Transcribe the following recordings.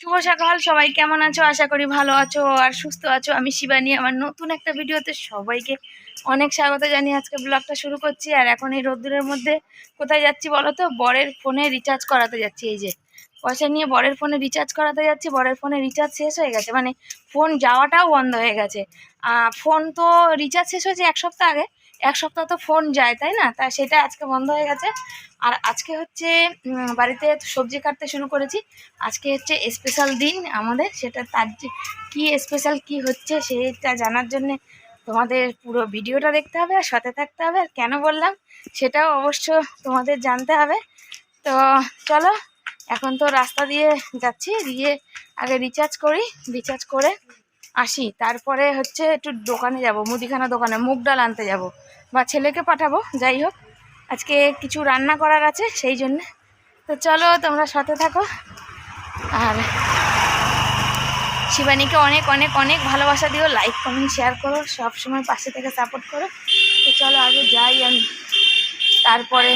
শুভ সকাল, সবাই কেমন আছো? আশা করি ভালো আছো আর সুস্থ আছো। আমি শিবানী, আমার নতুন একটা ভিডিওতে সবাইকে অনেক স্বাগত জানিয়ে আজকে ব্লগটা শুরু করছি। আর এখন এই রোদ্দুরের মধ্যে কোথায় যাচ্ছি বলো তো? বরের ফোনে রিচার্জ করাতে যাচ্ছি। এই যে, পয়সা নিয়ে বরের ফোনে রিচার্জ করাতে যাচ্ছি। বরের ফোনে রিচার্জ শেষ হয়ে গেছে। মানে ফোন যাওয়াটাও বন্ধ হয়ে গেছে। ফোন তো রিচার্জ শেষ হয়েছে এক সপ্তাহ আগে। এক সপ্তাহ তো ফোন যায়, তাই না? তা সেটা আজকে বন্ধ হয়ে গেছে। আর আজকে হচ্ছে বাড়িতে সবজি কাটতে শুরু করেছি। আজকে হচ্ছে স্পেশাল দিন আমাদের, সেটা তার কী স্পেশাল কি হচ্ছে সেটা জানার জন্যে তোমাদের পুরো ভিডিওটা দেখতে হবে, আর সাথে থাকতে হবে। আর কেন বললাম, সেটাও অবশ্য তোমাদের জানতে হবে। তো চলো, এখন তো রাস্তা দিয়ে যাচ্ছি, দিয়ে আগে রিচার্জ করি রিচার্জ করে আসি। তারপরে হচ্ছে একটু দোকানে যাব, মুদিখানা দোকানে, মুগ ডাল আনতে যাব। বা ছেলেকে পাঠাবো, যাই হোক। আজকে কিছু রান্না করার আছে, সেই জন্যে। তো চলো, তোমরা সাথে থাকো। আর শিবানীকে অনেক অনেক অনেক ভালোবাসা দিও। লাইক কমেন্ট শেয়ার করো। সব সময় পাশে থেকে সাপোর্ট করো। তো চলো, আগে যাই আমি। তারপরে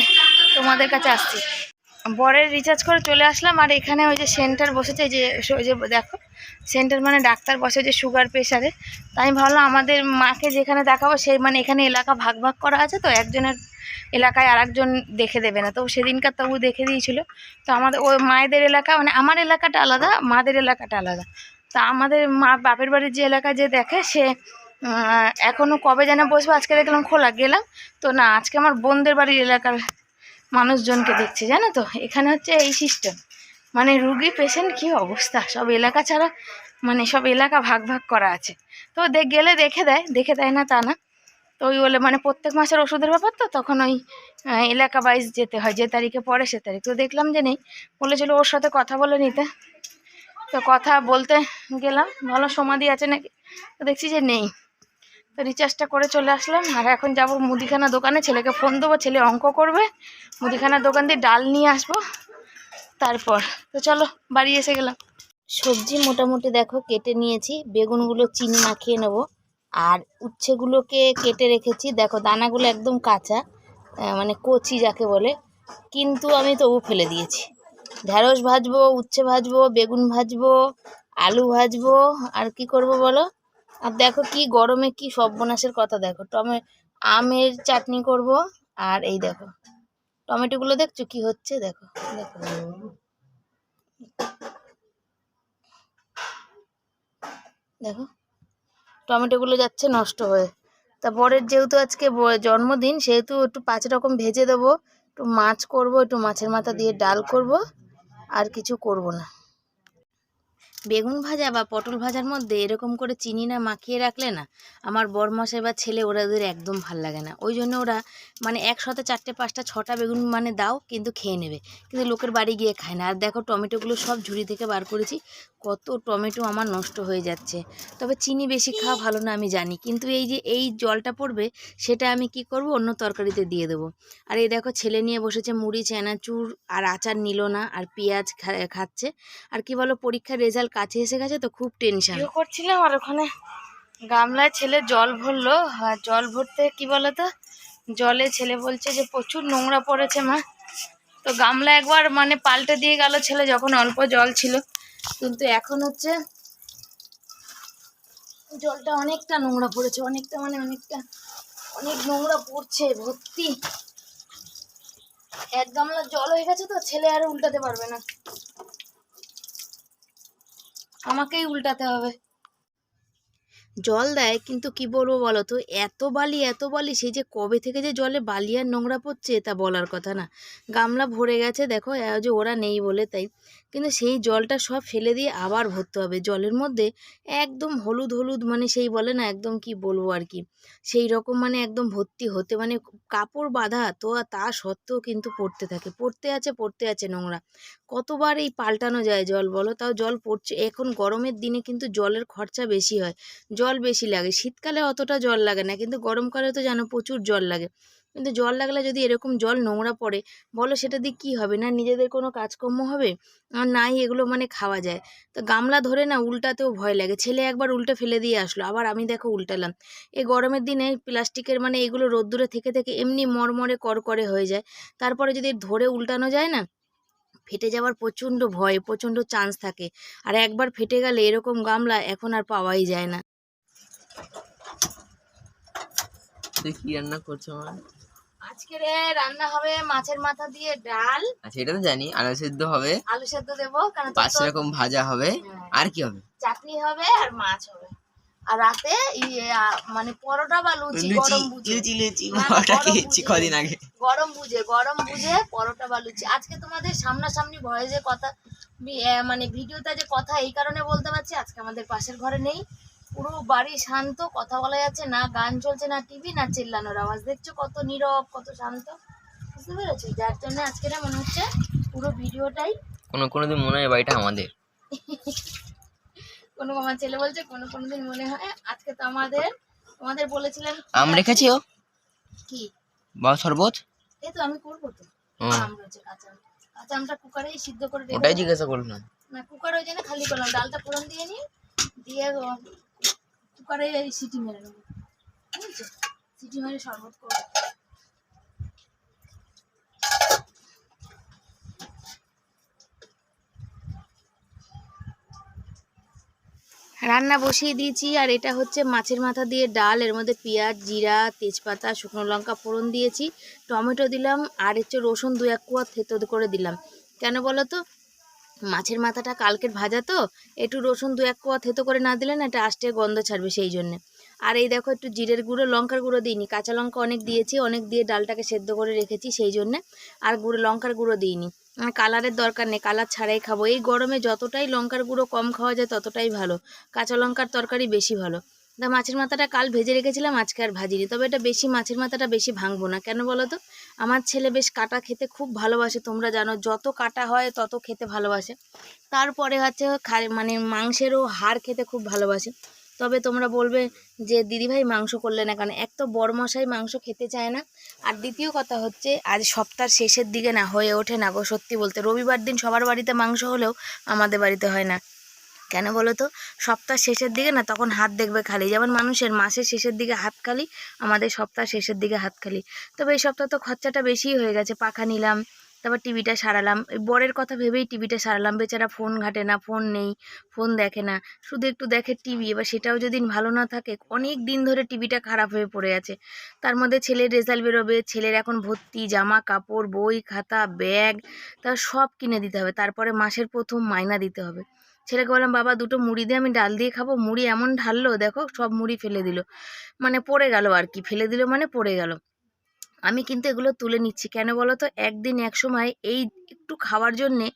তোমাদের কাছে আসছি। বরের রিচার্জ করে চলে আসলাম আর এখানে ওই যে সেন্টার বসেছে যে যে দেখো সেন্টার মানে ডাক্তার বসে যে সুগার প্রেশারে তাই আমি ভাবলাম আমাদের মাকে যেখানে দেখাবো সেই মানে এখানে এলাকা ভাগ ভাগ করা আছে তো একজনের এলাকায় আর একজন দেখে দেবে না। তো সেদিনকার তবু দেখে দিয়েছিল। তো আমাদের ওই মায়েদের এলাকা মানে আমার এলাকাটা আলাদা মাদের এলাকাটা আলাদা। তা আমাদের মা বাপের বাড়ির যে এলাকায় যে দেখে সে আহ, এখনও কবে যেন বসবো আজকে দেখলাম খোলা গেলাম। তো না আজকে আমার বোনদের বাড়ির এলাকার মানুষজনকে দেখছে, জানো তো? এখানে হচ্ছে এই সিস্টেম মানে রুগী পেশেন্ট কী অবস্থা? সব এলাকা ছাড়া মানে সব এলাকা ভাগ ভাগ করা আছে। তো দেখ গেলে দেখে দেয় দেখে দেয় না তা না। তো ওই বলে মানে প্রত্যেক মাসের ওষুধের ব্যাপার তো, তখন ওই এলাকা ওয়াইজ যেতে হয়, যে তারিখে পড়ে সে তারিখ। তো দেখলাম যে নেই। বলেছিল ওর সাথে কথা বলে নিতে। তো কথা বলতে গেলাম। ভালো সমাধি আছে নাকি? তো দেখছি যে নেই। তো রিচার্জটা করে চলে আসলাম। আর এখন যাব মুদিখানা দোকানে। ছেলেকে ফোন দেবো, ছেলে অঙ্ক করবে। মুদিখানার দোকান দিয়ে ডাল নিয়ে আসব। তারপর, তো চলো, বাড়ি এসে গেলাম। সবজি মোটামুটি দেখো, কেটে নিয়েছি। বেগুনগুলো চিনি মাখিয়ে নেব। আর উচ্ছেগুলোকে কেটে রেখেছি। দেখো, দানাগুলো একদম কাঁচা মানে কচি যাকে বলে। কিন্তু আমি তবু ফেলে দিয়েছি। ঢ্যাঁড়স ভাজবো, উচ্ছে ভাজবো, বেগুন ভাজবো, আলু ভাজবো। আর কি করব বলো? আর দেখো কি গরমে কি সর্বনাশের কথা দেখো। টমে, আমের চাটনি করব আর এই দেখো। টমেটোগুলো দেখছ কি হচ্ছে? দেখো দেখো। দেখো, টমেটোগুলো যাচ্ছে নষ্ট হয়ে। তা বরের যেহেতু আজকে জন্মদিন, সেহেতু একটু পাঁচ রকম ভেজে দেবো। একটু মাছ করব, একটু মাছের মাথা দিয়ে ডাল করব, আর কিছু করব না। বেগুন ভাজা বা পটল ভাজার মধ্যে এরকম করে চিনি না মাখিয়ে রাখলে না, আমার বরমশাই বা ছেলে ওরাদের একদম ভালো লাগে না। ওই জন্য ওরা মানে একসাথে চারটে, পাঁচটা, ছটা বেগুন মানে দাও, কিন্তু খেয়ে নেবে। কিন্তু লোকের বাড়ি গিয়ে খায় না। আর দেখো টমেটোগুলো সব ঝুড়ি থেকে বার করেছি। কত টমেটো আমার নষ্ট হয়ে যাচ্ছে। তবে চিনি বেশি খাওয়া ভালো না, আমি জানি। কিন্তু এই যে, এই জলটা পড়বে, সেটা আমি কি করব? অন্য তরকারিতে দিয়ে দেবো। আর এই দেখো, ছেলে নিয়ে বসেছে মুড়ি, চানাচুর, আর আচার নিল না, আর পেঁয়াজ খাচ্ছে। আর কি বলো, পরীক্ষার রেজাল্ট কাছে এসে গেছে তো খুব টেনশন। করছিলাম, আর ওখানে গামলায় ছেলে জল ভরলো। আর জল ভরতে কি বলো তো জলে ছেলে বলছে যে, প্রচুর নোংরা পড়েছে মা। তো গামলা একবার মানে পাল্টে দিয়ে গেল ছেলে, যখন অল্প জল ছিল। কিন্তু এখন হচ্ছে জলটা অনেকটা নোংরা পড়েছে, অনেকটা মানে অনেকটা, অনেক নোংরা পড়ছে, ভর্তি। এক গামলা জল হয়ে গেছে তো, ছেলে আর উল্টাতে পারবে না। আমাকেই উল্টাতে হবে। জল দেয়, কিন্তু কি বলব বলো তো এত বালি এত বালি, সেই যে কবে থেকে যে জলে বালি আর নোংরা পড়ছে, তা বলার কথা না। গামলা ভরে গেছে, দেখো যে ওরা নেই বলে তাই। কিন্তু সেই জলটা সব ফেলে দিয়ে আবার ভরতে হবে। জলের মধ্যে একদম হলুদ হলুদ মানে সেই বলে না, একদম কি বলব আর কি? সেই রকম মানে একদম ভর্তি হতে মানে কাপড় বাঁধা, তো তা সত্ত্বেও কিন্তু পড়তে থাকে। পড়তে আছে পড়তে আছে নোংরা। কতবার এই পাল্টানো যায় জল, বলো? তাও জল পড়ছে, এখন গরমের দিনে কিন্তু জলের খরচা বেশি হয়। জল বেশি লাগে। শীতকালে অতটা জল লাগে না, কিন্তু গরমকালে তো জানো প্রচুর জল লাগে। কিন্তু জল লাগলে যদি এরকম জল নোংরা পড়ে, বলো সেটা দিয়ে কী হবে? না নিজেদের কোনো কাজকর্ম হবে? আর নাই এগুলো মানে খাওয়া যায়। তো গামলা ধরে না উল্টাতেও ভয় লাগে। ছেলে একবার উল্টে ফেলে দিয়ে আসলো। আবার আমি দেখো উল্টালাম। এই গরমের দিনে প্লাস্টিকের মানে এগুলো রোদ্দুরে থেকে থেকে এমনি মরমরে করকরে হয়ে যায়। তারপরে যদি ধরে উল্টানো যায় না, ফেটে যাওয়ার প্রচণ্ড ভয়, প্রচণ্ড চান্স থাকে। আর একবার ফেটে গেলে এরকম গামলা এখন আর পাওয়াই যায় না। কি রান্না করছ আমার আজকে রে রান্না হবে মাছের মাথা দিয়ে ডাল। আচ্ছা এটা তো জানি। আলু সেদ্ধ হবে। আলু সেদ্ধ দেবো কারণ পাঁচ রকম ভাজা হবে। হ্যাঁ। আর কি হবে? চাটনি হবে আর মাছ হবে। আর রাতে ইয়ে মানে পরোটা বা লুচি গরম বুঝে। লুচি লুচি গরম খেয়েছি কদিন আগে। গরম বুঝে গরম বুঝে পরোটা বা লুচি। আজকে তোমাদের সামনাসামনি ভয়েসে কথা মানে ভিডিওতে যে কথা এই কারণে বলতে পারছি আজকে আমাদের পাশের ঘরে নেই। পুরো বাড়ি শান্ত কথা বলা যাচ্ছে না গান চলছে না টিভি না চিল্লানোর আওয়াজ। দেখছ কত নীরব কত শান্ত? বুঝতে পেরেছ? যার জন্য আজকে না মনে হচ্ছে পুরো ভিডিওটাই কোনো কোনো দিন মনে হয় বাড়িটা আমাদের। কোনো আমার ছেলে বলছে কোনো কোনো দিন মনে হয় আজকে তো আমাদের তোমাদের বলেছিলাম আম রেখেছিও কি? বা শরবত? এই তো আমি করব তো। আম রয়েছে কাঁচা আম। কাঁচা আমটা কুকারেই সিদ্ধ করে ওটাই জিজ্ঞাসা করলাম। না কুকার ওই জন্য খালি করলাম। ডালটা ফোড়ন দিয়ে নিই দিয়ে কুকারে সিটি মেরে নেব সিটি মেরে শরবত করব। রান্না বসিয়ে দিয়েছি, আর এটা হচ্ছে মাছের মাথা দিয়ে ডাল। এর মধ্যে পেঁয়াজ, জিরা, তেজপাতা, শুকনো লঙ্কা ফোড়ন দিয়েছি, টমেটো দিলাম, আর হচ্ছে রসুন দু এক কোয়া থেতো করে দিলাম। কেন বলো তো? মাছের মাথাটা কালকের ভাজা তো, একটু রসুন দু এক কোয়া থেতো করে না দিলে না এটা আষ্টে গন্ধ ছাড়বে সেই জন্যে। আর এই দেখো একটু জিরের গুঁড়ো, লঙ্কার গুঁড়ো দিইনি, কাঁচা লঙ্কা অনেক দিয়েছি, অনেক দিয়ে ডালটাকে সেদ্ধ করে রেখেছি সেই জন্যে, আর গুঁড়ো, লঙ্কার গুঁড়ো দিইনি। কালারের দরকার নেই, কালার ছাড়াই খাব। এই গরমে যতটাই লঙ্কার গুঁড়ো কম খাওয়া যায় ততটাই ভালো, কাঁচা লঙ্কার তরকারি বেশি ভালো। তা মাছের মাথাটা কাল ভেজে রেখেছিলাম, আজকে আর ভাজিনি। তবে এটা বেশি, মাছের মাথাটা বেশি ভাঙবো না। কেন বলো তো? আমার ছেলে বেশ কাটা খেতে খুব ভালোবাসে, তোমরা জানো, যত কাটা হয় তত খেতে ভালোবাসে। তারপরে হচ্ছে মানে মাংসেরও হাড় খেতে খুব ভালোবাসে। তবে তোমরা বলবে যে, দিদিভাই, মাংস করলে না কেন? এক তো বড় মশাই মাংস খেতে চায় না, আর দ্বিতীয় কথা হচ্ছে, আজ সপ্তাহের শেষের দিকে না, হয়ে ওঠে না গো, সত্যি বলতে। রবিবার দিন সবার বাড়িতে মাংস হলেও আমাদের বাড়িতে হয় না। কেন বলো তো সপ্তাহ শেষের দিকে না তখন হাত দেখবে খালি। যেমন মানুষের মাসের শেষের দিকে হাত খালি, আমাদের সপ্তাহ শেষের দিকে হাত খালি। তবে এই সপ্তাহ তো খরচাটা বেশিই হয়ে গেছে। পাখা নিলাম, তারপর টিভিটা সারালাম। বরের কথা ভেবেই টিভিটা সারালাম। বেচারা ফোন ঘাটে না ফোন নেই ফোন দেখে না। শুধু একটু দেখে টিভি এবার সেটাও যদি ভালো না থাকে, অনেক দিন ধরে টিভিটা খারাপ হয়ে পড়ে আছে। তার মধ্যে ছেলের রেজাল্ট বেরোবে, ছেলের এখন ভর্তি, জামা, কাপড়, বই, খাতা ব্যাগ তার সব কিনে দিতে হবে। তারপরে মাসের প্রথম মাইনা দিতে হবে। ছেলেকে বললাম, বাবা, দুটো মুড়ি দিয়ে আমি ডাল দিয়ে খাব। মুড়ি এমন ঢাললো, দেখো সব মুড়ি ফেলে দিল। মানে পড়ে গেল আর কি, ফেলে দিল মানে পড়ে গেল। আমি কিন্তু এগুলো তুলে নিচ্ছি। কেন বলো তো একদিন এক সময় এই একটু খাওয়ার জন্যে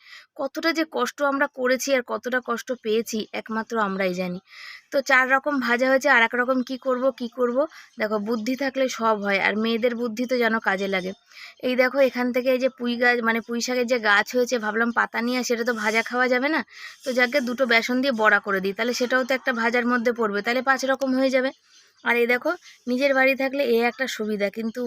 কতটা যে কষ্ট আমরা করেছি আর কতটা কষ্ট পেয়েছি, একমাত্র আমরাই জানি। তো চার রকম ভাজা হয়েছে, আর এক রকম কী করব, কি করব? দেখো, বুদ্ধি থাকলে সব হয়, আর মেয়েদের বুদ্ধি তো যেন কাজে লাগে। এই দেখো, এখান থেকে এই যে পুঁই গাছ মানে পুঁই শাকের যে গাছ হয়েছে, ভাবলাম পাতা নিয়ে সেটা তো ভাজা খাওয়া যাবে না? তো যাকে দুটো বেসন দিয়ে বড়া করে দিই, তাহলে সেটাও তো একটা ভাজার মধ্যে পড়বে, তাহলে পাঁচ রকম হয়ে যাবে। আর এই দেখো, নিজের বাড়ি থাকলে এ একটা সুবিধা, কিন্তু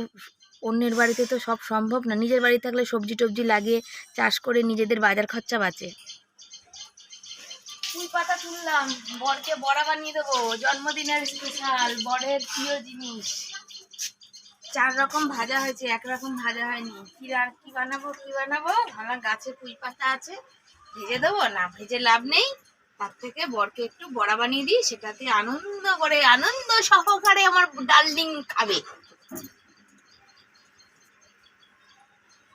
অন্যের বাড়িতে তো সব সম্ভব না। নিজের বাড়ি থাকলে সবজি টবজি লাগিয়ে চাষ করে নিজেদের বাজার খরচা বাঁচে। ফুল পাতা তুললাম। বরকে বড়া বানিয়ে দেবো। জন্মদিনের স্পেশাল বরের প্রিয় জিনিস। চার রকম ভাজা হয়েছে, এক রকম ভাজা হয়নি। কি আর, কি বানাবো কি বানাবো? আমার গাছে ফুল পাতা আছে। ভেজে দেবো, না ভেজে লাভ নেই। তার থেকে বরকে একটু বড়া বানিয়ে দিই, সেটাতে আনন্দ করে, আনন্দ সহকারে আমার ডার্লিং খাবে।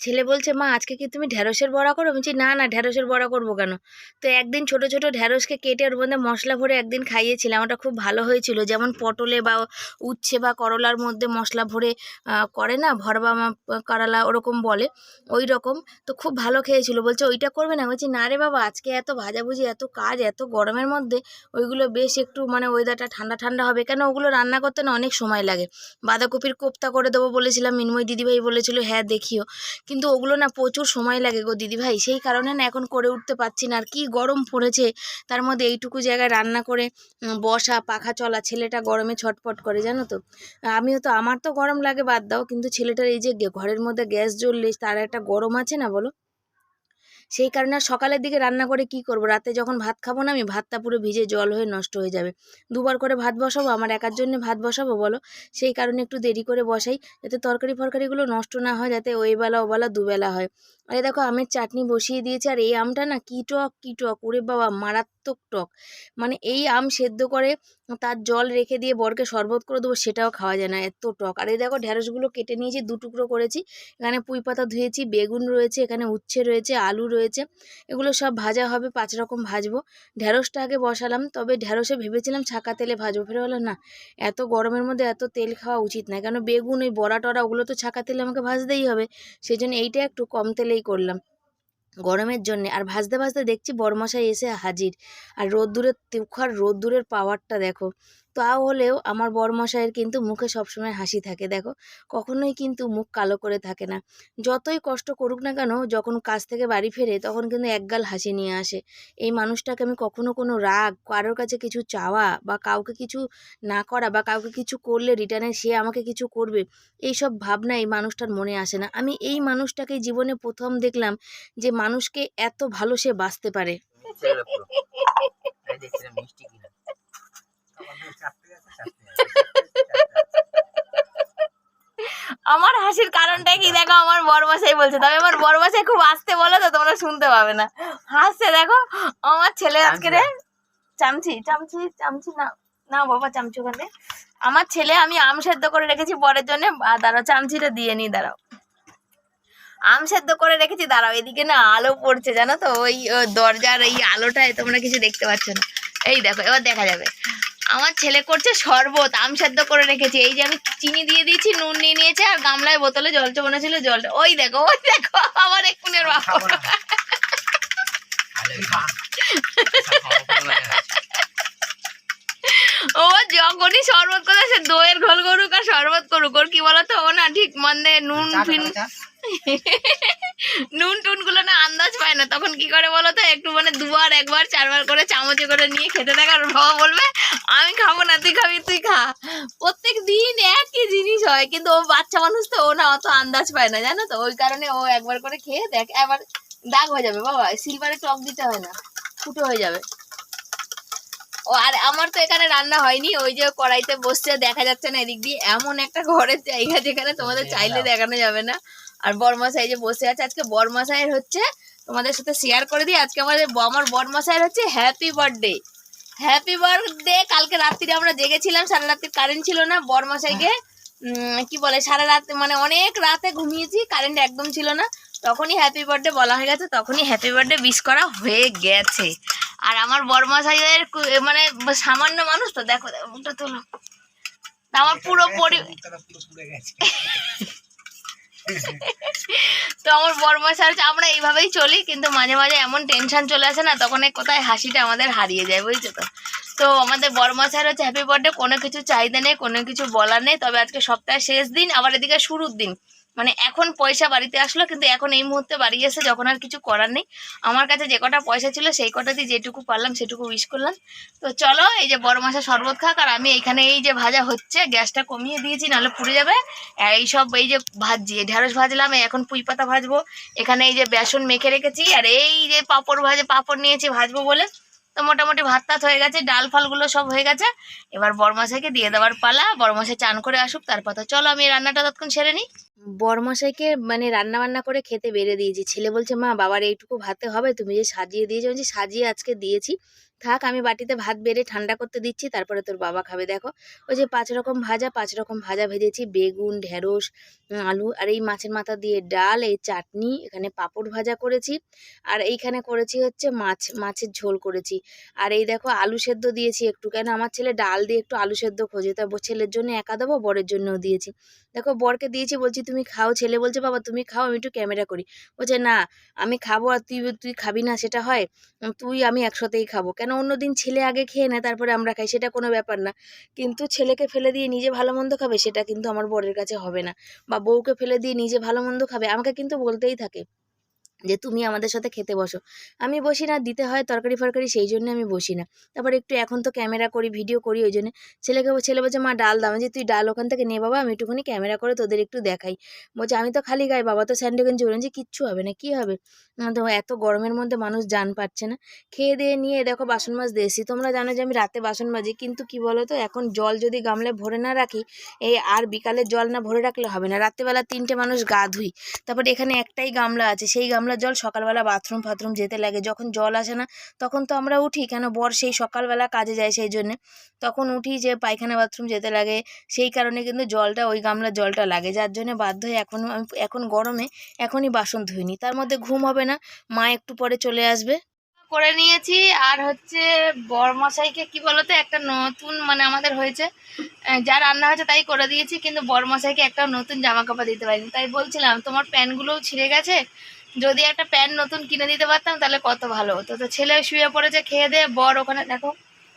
ছেলে বলছে, মা, আজকে কি তুমি ঢ্যাঁড়সের বড়া করো? বলছি, না না ঢ্যাঁড়সের বড়া করব কেন? তো একদিন ছোট ছোট ঢ্যাঁড়সকে কেটে ওর মধ্যে মশলা ভরে একদিন খাইয়েছিলাম। ওটা খুব ভালো হয়েছিল। যেমন পটলে বা উচ্ছে বা করলার মধ্যে মশলা ভরে করে না, ভরবা করলা ওরকম বলে, ওই রকম। তো খুব ভালো খেয়েছিল। বলছে, ওইটা করবে না? বলছি, না রে বাবা, আজকে এত ভাজাভুজি, এত কাজ, এত গরমের মধ্যে, ওইগুলো বেশ একটু মানে ওয়েদারটা ঠান্ডা ঠান্ডা হবে কেন? ওগুলো রান্না করতে না অনেক সময় লাগে। বাঁধাকপির কোপ্তা করে দেবো বলেছিলাম, মিনময় দিদিভাই বলেছিল হ্যাঁ দেখিও। কিন্তু ওগুলো না প্রচুর সময় লাগে গো দিদিভাই। সেই কারণে না এখন করে উঠতে পারছি না। আর কি গরম পড়েছে, তার মধ্যে এইটুকু জায়গায় রান্না করে বসা, পাখা চলা, ছেলেটা গরমে ছটফট করে, জানো তো? আমিও তো, আমার তো গরম লাগে বাদ দাও, কিন্তু ছেলেটার এই যে ঘরের মধ্যে গ্যাস জ্বললে তার একটা গরম আছে না বলো? সেই কারণে সকালের দিকে রান্না করে কি করব? রাতে যখন ভাত খাব না আমি, ভাতটা পুরো ভিজে জল হয়ে নষ্ট হয়ে যাবে। দুবার করে ভাত বসাবো, আমার একার জন্য ভাত বসাবো বলো? সেই কারণে একটু দেরি করে বসাই যাতে তরকারি ফরকারিগুলো নষ্ট না হয়, যাতে ওই বেলা ওবেলা দুবেলা হয়। আর দেখো আমের চাটনি বসিয়ে দিয়েছে, আর এই আমটা না কি টক কি টক, ওরে বাবা মারাত্মক টক। মানে এই আম সেদ্ধ করে তার জল রেখে দিয়ে বরকে শরবত করে দেবো, সেটাও খাওয়া যায় না, এত টক। আর এই দেখো ঢ্যাঁড়সগুলো কেটে নিয়েছি, দু টুকরো করেছি। এখানে পুঁই পাতা ধুয়েছি, বেগুন রয়েছে, এখানে উচ্ছে রয়েছে, আলু রয়েছে এগুলো সব ভাজা হবে, পাঁচ রকম ভাজবো। ঢ্যাঁড়সটা আগে বসালাম, তবে ঢ্যাঁড়সে ভেবেছিলাম ছাকা তেলে ভাজবো। ফের হলো না, এত গরমের মধ্যে এত তেল খাওয়া উচিত না, কেন বেগুন ওই বড়া টরা ওগুলো তো ছাকা তেলে আমাকে ভাজতেই হবে। সেই জন্য এইটা একটু কম তেলেই করলাম। গরমের জন্যে, আর ভাজতে ভাজতে দেখছি বরমশাই এসে হাজির। আর রোদ্দুরের তুখার রোদ্দুরের পাওয়ারটা দেখো তাও হলেও আমার বরমশাইয়ের কিন্তু মুখে সবসময় হাসি থাকে, দেখো। কখনোই কিন্তু মুখ কালো করে থাকে না। যতই কষ্ট করুক না কেন, যখন কাজ থেকে বাড়ি ফেরে তখন কিন্তু একগাল হাসি নিয়ে আসে। এই মানুষটাকে আমি কখনো কোনো রাগ, কারোর কাছে কিছু চাওয়া বা কাউকে কিছু না করা বা কাউকে কিছু করলে রিটার্নে সে আমাকে কিছু করবে, এইসব ভাবনা এই মানুষটার মনে আসে না। আমি এই মানুষটাকে জীবনে প্রথম দেখলাম যে মানুষকে এত ভালো সে বাঁচতে পারে। মিষ্টি আমার হাসির কারণটা কি? দেখো আমার বরমাসাই বলছে। তবে আমার বরমাসাই খুব আসতে বলে তো তোমরা শুনতে পাবে না। হাসছে দেখো আমার ছেলে আজকে রে চামচি চামচি চামচি না না বাবা চামচি ওখানে। আমার ছেলে আমি আম সেদ্ধ করে রেখেছি বরের জন্য। দাঁড়াও চামচিটা দিয়ে নি দাঁড়াও। আম সেদ্ধ করে রেখেছি দাঁড়াও এদিকে না আলো পড়ছে জানো তো? ওই দরজার এই আলোটায় তোমরা কিছু দেখতে পাচ্ছ না। এই দেখো এবার দেখা যাবে। আমার ছেলে করছে শরবত আম সেদ্ধ করে রেখেছি। এই যে আমি চিনি দিয়ে দিয়েছি নুন নিয়ে নিয়েছে আর গামলায় বোতলে জল চবানো ছিল জল। ওই দেখো ওই দেখো আমার এক্ষুনের বাবা। ও যখনই শরবত করে সে দইয়ের ঘোল করুক আর শরবত করুক ওর কি বলতো? ও না ঠিক মানে নুন ফিন নুন টুনগুলো না আন্দাজ পায় না। তখন কি করে বলো তো? একটু মানে দুবার একবার চারবার করে চামচে করে নিয়ে খেতে থাকে। আর বাবা বলবে আমি খাব না তুই খাবি তুই খা। প্রত্যেক দিন একই জিনিস হয় কিন্তু ও বাচ্চা মানুষ তো ও না অত আন্দাজ পায় না জানো তো? ওই কারণে ও একবার করে খেয়ে দেখ এবার দাগ হয়ে যাবে বাবা। সিলভারে চক দিতে হয় না ফুটো হয়ে যাবে। ও আর আমার তো এখানে রান্না হয়নি ওই যে কড়াইতে বসছে দেখা যাচ্ছে না এদিক দিয়ে। এমন একটা ঘরের জায়গা যেখানে তোমাদের চাইলে দেখানো যাবে না। আর বরমাসাই যে বসে আছে, আজকে বরমাসাইয়ের হচ্ছে তোমাদের সাথে শেয়ার করে দিই। আজকে আমাদের আমার বরমাসাইয়ের হচ্ছে হ্যাপি বার্থডে হ্যাপি বার্থডে কালকে রাত্রিরে আমরা জেগেছিলাম, সারা রাত্রি কারেন্ট ছিল না। বরমাসাইকে কি বলে, সারা রাত মানে অনেক রাতে ঘুমিয়েছি কারেন্ট একদম ছিল না। তখনই হ্যাপি বার্থডে বলা হয়ে গেছে, তখনই হ্যাপি বার্থডে উইশ করা হয়ে গেছে। আর আমার বরমাসাইয়ের মানে সামান্য মানুষ তো, দেখো, মুখটা তোলো। আমার পুরো পরি তো আমার বরমাস আর আমরা এইভাবেই চলি, কিন্তু মাঝে মাঝে এমন টেনশন চলে আসে না, তখন কোথায় হাসিটা আমাদের হারিয়ে যায়, বুঝছ তো? তো আমাদের বরমাসার হচ্ছে হ্যাপি বার্থডে কোনো কিছু চাহিদা নেই, কোনো কিছু বলার নেই, তবে আজকে সপ্তাহের শেষ দিন, আবার এদিকে শুরুর দিন। মানে এখন পয়সা বাড়িতে আসলো, কিন্তু এখন এই মুহূর্তে বাড়ি এসে যখন আর কিছু করার নেই, আমার কাছে যে কটা পয়সা ছিল সেই কটা দিয়ে যেটুকু পারলাম সেটুকু উইশ করলাম। তো চলো, এই যে বড় মাসা শরবত খাক, আর আমি এইখানে এই যে ভাজা হচ্ছে, গ্যাসটা কমিয়ে দিয়েছি, নাহলে পুড়ে যাবে। এই সব এই যে ভাজছি ঢেঁড়স ভাজলাম এখন পুঁই পাতা ভাজবো। এখানে এই যে বেসন মেখে রেখেছি, আর এই যে পাঁপড় ভাজে, পাঁপড় নিয়েছি ভাজবো বলে। তো মোটামুটি ভাত টাত হয়ে গেছে, ডাল ফালগুলো সব হয়ে গেছে। এবার বড়মাশাইকে দিয়ে দেওয়ার পালা বড়মাশাই চান করে আসুক, তারপর তো চলো আমি রান্নাটা ততক্ষণ সেরে নিই। বড়মাশাইকে মানে রান্না বান্না করে খেতে বেড়ে দিয়েছি। ছেলে বলছে, মা, বাবার এইটুকু ভাতে হবে, তুমি যে সাজিয়ে দিয়েছ যে সাজিয়ে আজকে দিয়েছি থাক, আমি বাটিতে ভাত বেড়ে ঠান্ডা করতে দিচ্ছি, তারপরে তোর বাবা খাবে, দেখো। ওই যে পাঁচ রকম ভাজা, পাঁচ রকম ভাজা ভেজেছি, বেগুন, ঢেঁড়স আলু, আর এই মাছের মাথা দিয়ে ডাল, এই চাটনি, এখানে পাঁপড় ভাজা করেছি, আর এইখানে করেছি হচ্ছে মাছ, মাছের ঝোল করেছি। আর এই দেখো, আলু সেদ্ধ দিয়েছি একটু, কেন আমার ছেলে ডাল দিয়ে একটু আলু সেদ্ধ খোঁজে, তা ছেলের জন্য একা দেবো, বরের জন্যও দিয়েছি। দেখো বরকে দিয়েছি, বলছি তুমি খাও, ছেলে বলছে, বাবা, তুমি খাও, আমি একটু ক্যামেরা করি। বলছে, না, আমি খাব আর তুই তুই খাবি না, সেটা হয় তুই, আমি একসাথেই খাব। কেন অন্যদিন ছেলে আগে খেয়ে নেয়, তারপরে আমরা খাই, সেটা কোনো ব্যাপার না। কিন্তু ছেলেকে ফেলে দিয়ে নিজে ভালো মন্দ খাবে, সেটা কিন্তু আমার বরের কাছে হবে না। বা বউকে ফেলে দিয়ে নিজে ভালো মন্দ খাবে, আমাকে কিন্তু বলতেই থাকে। যে তুমি আমাদের সাথে খেতে বসো। আমি বসি না, দিতে হয় তরকারি ফরকারি সেই জন্য আমি বসি না। তারপর একটু এখন তো ক্যামেরা করি ভিডিও করি ওই জন্য। ছেলেকে ছেলে বলছে, মা, ডাল দাম যে তুই ডাল ওখান থেকে নে বাবা, আমি একটুখানি ক্যামেরা করে তোদের একটু দেখাই। বলছে, আমি তো খালি গায়ে, বাবা তো স্যান্ডে গেঞ্জি বলেন যে কিচ্ছু হবে না, কী হবে? তো এত গরমের মধ্যে মানুষ জান পাচ্ছে না। খেয়ে দিয়ে নিয়ে দেখো বাসন মাছ দিয়েছি তোমরা জানো যে আমি রাতে বাসন মাজি, কিন্তু কি বলো তো এখন জল যদি গামলায় ভরে না রাখি, এই আর বিকালে জল না ভরে রাখলে হবে না। রাত্রেবেলা তিনটে মানুষ গা ধুই। তারপরে এখানে একটাই গামলা আছে, সেই গামলার জল সকালবেলা বাথরুম ফাথরুম যেতে লাগে। যখন জল আসে না, তখন তো আমরা উঠি। কেন? বর সেই সকালবেলা কাজে যায় সেই জন্যে। তখন উঠি যে পায়খানা বাথরুম যেতে লাগে। সেই কারণে কিন্তু জলটা, ওই গামলার জলটা লাগে। যার জন্য বাধ্য হয়ে এখন আমি এখন গরমে এখনই বাসন ধুইনি। তার মধ্যে ঘুম হবে না। মা একটু পরে চলে আসবে। করে নিয়েছি। আর হচ্ছে বরমশাইকে কি বলতো? একটা নতুন মানে আমাদের হয়েছে। যা রান্না হয়েছে তাই করে দিয়েছি। কিন্তু বরমশাইকে একটা নতুন জামা কাপড় দিতে পারিনি। তাই বলছিলাম, তোমার প্যান্টগুলোও ছিঁড়ে গেছে? যদি একটা প্যান্ট নতুন কিনে দিতে পারতাম, তাহলে কত ভালো হতো। তো ছেলে শুয়ে পড়েছে, খেয়ে দিয়ে বর ওখানে, দেখো,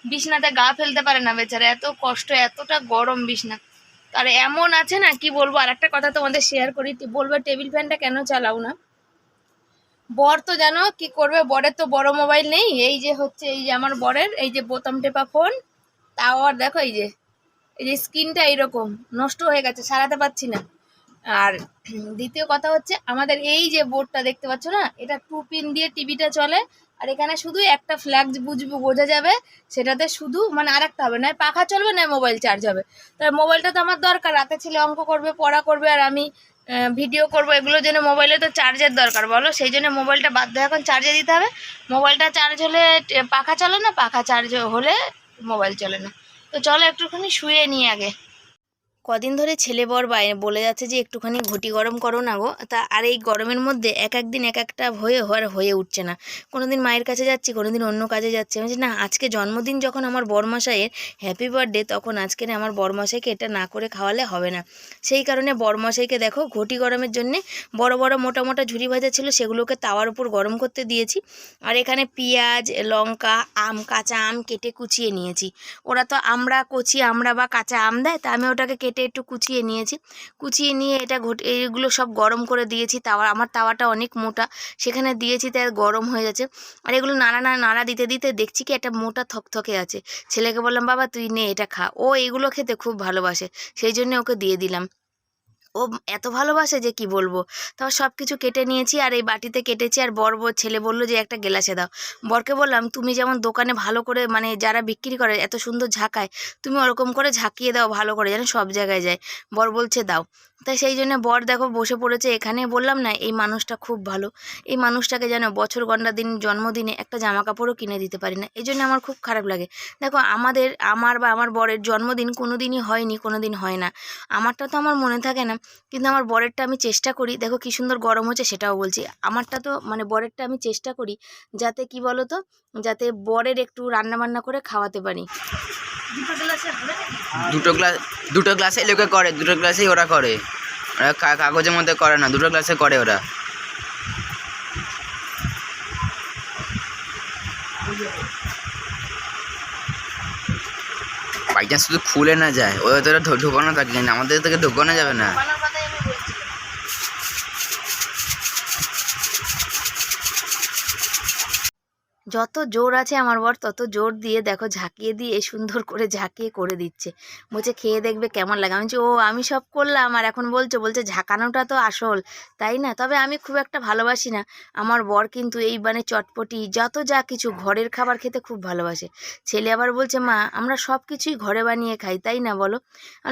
বিছনাতে গা ফেলতে পারে না বেচারা, এত কষ্ট, এতটা গরম বিছনা। আর এমন আছে না, কি বলব আর একটা কথা তোমাদের শেয়ার করি বলবে টেবিল ফ্যানটা কেন চালাও না? বর তো জানো কি করবে, বরের তো বড় মোবাইল নেই, এই যে হচ্ছে, এই যে আমার বরের, এই যে বোতাম টেপা ফোন তাও আর দেখো এই যে এই যে স্ক্রিনটা এইরকম, নষ্ট হয়ে গেছে, সারাতে পারছি না। আর দ্বিতীয় কথা হচ্ছে, আমাদের এই যে বোর্ডটা দেখতে পাচ্ছ না, এটা টু পিন দিয়ে টিভিটা চলে, আর এখানে শুধু একটা ফ্ল্যাগ বুঝব, বোঝা যাবে, সেটাতে শুধু মানে আর একটা হবে না পাখা চলবে না মোবাইল চার্জ হবে। তাহলে মোবাইলটা তো আমার দরকার, রাতে ছেলে অঙ্ক করবে, পড়া করবে, আর আমি ভিডিও করব এগুলোর জন্য মোবাইলে তো চার্জের দরকার, বলো? সেই জন্য মোবাইলটা বাধ্য এখন চার্জে দিতে হবে। মোবাইলটা চার্জ হলে, পাখা চলে না, পাখা চার্জ হলে মোবাইল চলে না। তো চলো একটুখানি শুয়ে নিই আগে। কদিন ধরে ছেলে বর বলে যাচ্ছে যে একটুখানি ঘটি গরম করো না গো। তা আর এই গরমের মধ্যে এক এক দিন এক একটা হয়ে হওয়ার হয়ে উঠছে না। কোনো দিন মায়ের কাছে যাচ্ছি কোনো দিন অন্য কাজে যাচ্ছি। আমি না, আজকে জন্মদিন যখন আমার বরমশাইয়ের হ্যাপি বার্থডে তখন আজকে আমার বরমশাইকে এটা না করে খাওয়ালে হবে না। সেই কারণে বরমশাইকে দেখো ঘটি গরমের জন্যে বড় বড়, মোটা মোটা ঝুরি ভাজা ছিল, সেগুলোকে তাওয়ার উপর গরম করতে দিয়েছি। আর এখানে পেঁয়াজ, লঙ্কা, আম, কাঁচা আম কেটে কুচিয়ে নিয়েছি। ওরা তো আমরা কচি আমরা বা কাঁচা আম দেয়, তা আমি ওটাকে কেটে একটু কুচিয়ে নিয়েছি। কুচিয়ে নিয়ে এটা ঘটে এইগুলো সব গরম করে দিয়েছি। তাওয়া, আমার তাওয়াটা অনেক মোটা। সেখানে দিয়েছি তাই গরম হয়ে যাচ্ছে। আর এগুলো নাড়া না নাড়া দিতে দিতে দেখছি কি একটা মোটা থকথকে আছে। ছেলেকে বললাম, বাবা তুই নে, এটা খা। ও এগুলো খেতে খুব ভালোবাসে। সেই জন্য ওকে দিয়ে দিলাম। ও এত ভালোবাসে যে কি বলব? তাও সব কিছু কেটে নিয়েছি আর এই বাটিতে কেটেছি আর বর বর ছেলে বলল যে একটা গেলাসে দাও। বরকে বললাম, তুমি যেমন দোকানে ভালো করে মানে যারা বিক্রি করে এত সুন্দর ঝাঁকায়, তুমি ওরকম করে ঝাঁকিয়ে দাও ভালো করে যেন সব জায়গায় যায়। বর বলছে, দাও। তাই সেই জন্য বর দেখো বসে পড়েছে। এখানে বললাম না এই মানুষটা খুব ভালো। এই মানুষটাকে যেন বছর গন্ডা দিন জন্মদিনে একটা জামা কাপড়ও কিনে দিতে পারি না। এই জন্য আমার খুব খারাপ লাগে। দেখো আমাদের আমার বা আমার বরের জন্মদিন কোনো দিনই হয়নি কোনো দিন হয় না। আমারটা তো আমার মনে থাকে না কিন্তু আমার বরেরটা আমি চেষ্টা করি। দেখো কি সুন্দর গরম হচ্ছে সেটাও বলছি। আমারটা তো মানে বরেরটা আমি চেষ্টা করি যাতে কি বলো তো যাতে বরের একটু রান্না বান্না করে খাওয়াতে পারি। দুটো গ্লাসে দুটো গ্লাস দুটো গ্লাসে লোকে করে দুটো গ্লাসেই ওরা করে। কাগজের মধ্যে করে না, দুটো ক্লাসে করে ওরা। বাইচান্স শুধু খুলে না যায়, ওদের তো ঢুকানো থাকে আমাদের থেকে ঢোকানো যাবে না বানার কথাই আমি বলছি যত জোর আছে আমার বর তত জোর দিয়ে দেখো ঝাঁকিয়ে দিয়ে সুন্দর করে ঝাঁকিয়ে করে দিচ্ছে। বলছে, খেয়ে দেখবে কেমন লাগে? আমি ও, আমি সব করলাম আর এখন বলছো, বলছে ঝাঁকানোটা তো আসল, তাই না? তবে আমি খুব একটা ভালোবাসি না। আমার বর কিন্তু এই মানে চটপটি যত যা কিছু ঘরের খাবার খেতে খুব ভালোবাসে। ছেলে আবার বলছে, মা, আমরা সব কিছুই ঘরে বানিয়ে খাই, তাই না বলো?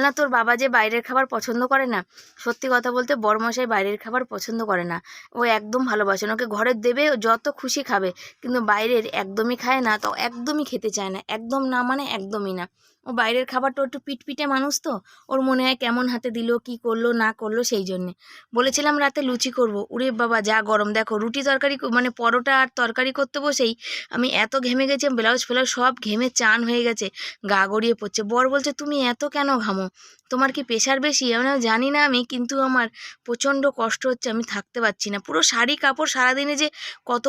না, তোর বাবা যে বাইরের খাবার পছন্দ করে না, সত্যি কথা বলতে বরমশাই বাইরের খাবার পছন্দ করে না। ও একদম ভালোবাসে ওকে ঘরের দেবে যত খুশি খাবে, কিন্তু বাইরের একদমই খায় না, তো একদমই খেতে চায় না, একদম না মানে একদমই না। ও বাইরের খাবারটা একটু পিটপিটে মানুষ তো, ওর মনে হয় কেমন হাতে দিল, কি করল, না করল সেই জন্যে। বলেছিলাম রাতে লুচি করব, উরে বাবা যা গরম, দেখো রুটি তরকারি মানে পরোটা আর তরকারি করতে বসেই আমি এত ঘেমে গেছি, ব্লাউজ ফ্লাউজ সব ঘেমে চান হয়ে গেছে, গা গড়িয়ে পড়ছে। বর বলছে, তুমি এত কেন ঘামো? তোমার কি প্রেশার বেশি? আমি জানি না আমি, কিন্তু আমার প্রচণ্ড কষ্ট হচ্ছে, আমি থাকতে পারছি না। পুরো শাড়ি, কাপড় সারাদিনে যে কত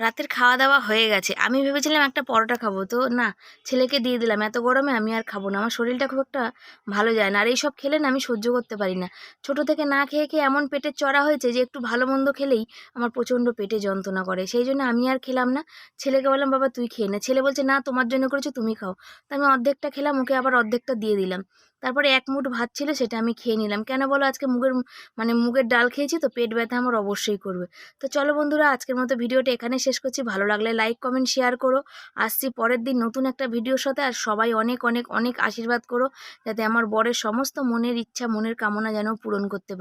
রাতের খাওয়া দাওয়া হয়ে গেছে। আমি ভেবেছিলাম একটা পরোটা খাব। তো না, ছেলেকে দিয়ে দিলাম। এত গরমে আমি আর খাব না। আমার শরীরটা খুব একটা ভালো যায় না। আর এইসব খেলে না আমি সহ্য করতে পারি না। ছোটো থেকে না খেয়ে খেয়ে এমন পেটের চড়া হয়েছে যে, একটু ভালো মন্দ খেলেই আমার প্রচণ্ড পেটে যন্ত্রণা করে। সেই জন্য আমি আর খেলাম না। ছেলেকে বললাম, বাবা, তুই খেয়ে না। ছেলে বলছে, না, তোমার জন্য করেছ, তুমি খাও। তো আমি অর্ধেকটা খেলাম, ওকে আবার অর্ধেকটা দিয়ে দিলাম। তারপরে এক মুঠ ভাত ছিল সেটা আমি খেয়ে নিলাম। কেন বলো আজকে মুগের মানে মুগের ডাল খেয়েছি তো পেট ব্যথা আমার অবশ্যই করবে। তো চলো বন্ধুরা, আজকের মতো ভিডিওটা এখানে শেষ করছি। ভালো লাগলে লাইক কমেন্ট শেয়ার করো। আসছি পরের দিন নতুন একটা ভিডিওর সাথে। আর সবাই অনেক অনেক অনেক আশীর্বাদ করো, যাতে আমার বরের সমস্ত মনের ইচ্ছা, মনের কামনা যেন পূরণ করতে পারে।